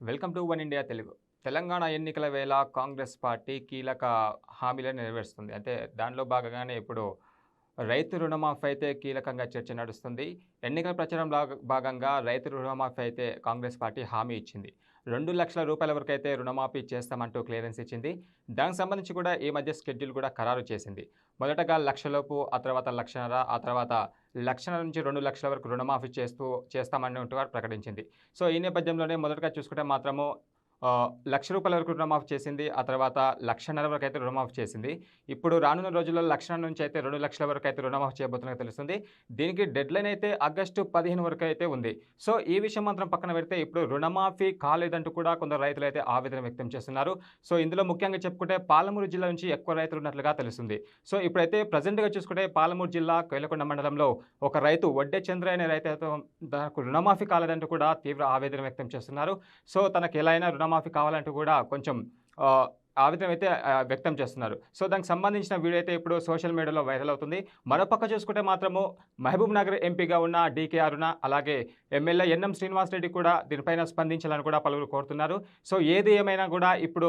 Welcome to one India Telugu. Telangana ఎన్నికల వేళ Congress party కీలక హామీలను నెరవేరుస్తుంది. అంటే దానిలో భాగంగానే ఇప్పుడు రైతు రుణమాఫీ అయితే కీలకంగా చర్చ నడుస్తుంది. ఎన్నికల ప్రచారం భాగంగా రైతు రుణమాఫీ అయితే కాంగ్రెస్ పార్టీ హామీ ఇచ్చింది. రెండు లక్షల రూపాయల వరకు అయితే రుణమాఫీ చేస్తామంటూ క్లియరెన్స్ ఇచ్చింది. దానికి సంబంధించి కూడా ఈ మధ్య షెడ్యూల్ కూడా ఖరారు చేసింది. మొదటగా లక్షలోపు ఆ తర్వాత లక్షన్నర ఆ తర్వాత లక్షల నుంచి రెండు లక్షల వరకు రుణమాఫీ చేస్తూ చేస్తామన్నట్టుగా ప్రకటించింది. సో ఈ నేపథ్యంలోనే మొదటగా చూసుకుంటే మాత్రము లక్ష రూపాయల వరకు రుణమాఫీ చేసింది. ఆ తర్వాత లక్షన్నర వరకు అయితే రుణమాఫీ చేసింది. ఇప్పుడు రానున్న రోజుల్లో లక్షల నుంచి అయితే రెండు లక్షల వరకు అయితే రుణమాఫీ చేయబోతున్నట్టు తెలుస్తుంది. దీనికి డెడ్ లైన్ అయితే ఆగస్టు పదిహేను వరకు అయితే ఉంది. సో ఈ విషయం మాత్రం పక్కన పెడితే ఇప్పుడు రుణమాఫీ కాలేదంటూ కూడా కొందరు రైతులు అయితే ఆవేదన వ్యక్తం చేస్తున్నారు. సో ఇందులో ముఖ్యంగా చెప్పుకుంటే పాలమూరు జిల్లా నుంచి ఎక్కువ రైతులు ఉన్నట్లుగా తెలుస్తుంది. సో ఇప్పుడైతే ప్రజెంట్గా చూసుకుంటే పాలమూరు జిల్లా కోయలకొండ మండలంలో ఒక రైతు వడ్డే చంద్ర అనే రైతు అయితే రుణమాఫీ కాలేదంటూ కూడా తీవ్ర ఆవేదన వ్యక్తం చేస్తున్నారు. సో తనకు ఎలా అయినా రుణమాఫీ కావాలంటూ కూడా కొంచెం ఆ, ఆవేదన అయితే వ్యక్తం చేస్తున్నారు. సో దానికి సంబంధించిన వీడియో అయితే ఇప్పుడు సోషల్ మీడియాలో వైరల్ అవుతుంది. మరోపక్క చూసుకుంటే మాత్రము మహబూబ్ నగర్ ఎంపీగా ఉన్న డీకే అరుణ అలాగే ఎమ్మెల్యే ఎన్ఎం శ్రీనివాస్ రెడ్డి కూడా దీనిపైన స్పందించాలని కూడా పలువురు కోరుతున్నారు. సో ఏది ఏమైనా కూడా ఇప్పుడు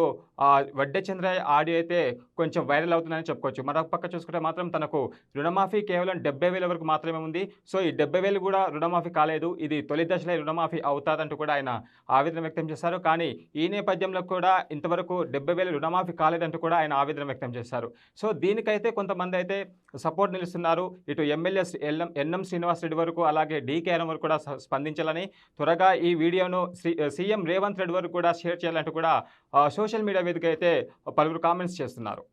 వడ్డే చంద్ర ఆడియో అయితే కొంచెం వైరల్ అవుతుందని చెప్పుకోవచ్చు. మరొక చూసుకుంటే మాత్రం తనకు రుణమాఫీ కేవలం డెబ్బై వేల వరకు మాత్రమే ఉంది. సో ఈ డెబ్బై వేలు కూడా రుణమాఫీ కాలేదు. ఇది తొలి దశలో రుణమాఫీ అవుతాదంటూ కూడా ఆయన ఆవేదన వ్యక్తం చేశారు. కానీ ఈ నేపథ్యంలో కూడా ఇంతవరకు డెబ్బై వేలు రుణమాఫీ కాలేదంటూ కూడా ఆయన ఆవేదన వ్యక్తం చేశారు. సో దీనికైతే కొంతమంది అయితే సపోర్ట్ నిలుస్తున్నారు. ఇటు MLA LM NM Srinivas Reddy వరకు అలాగే డీకే వరకు కూడా స్పందించాలని త్వరగా ఈ వీడియోను సీఎం రేవంత్ రెడ్డి వరకు కూడా షేర్ చేయాలంటూ కూడా సోషల్ మీడియా వేదిక అయితే పలువురు కామెంట్స్ చేస్తున్నారు.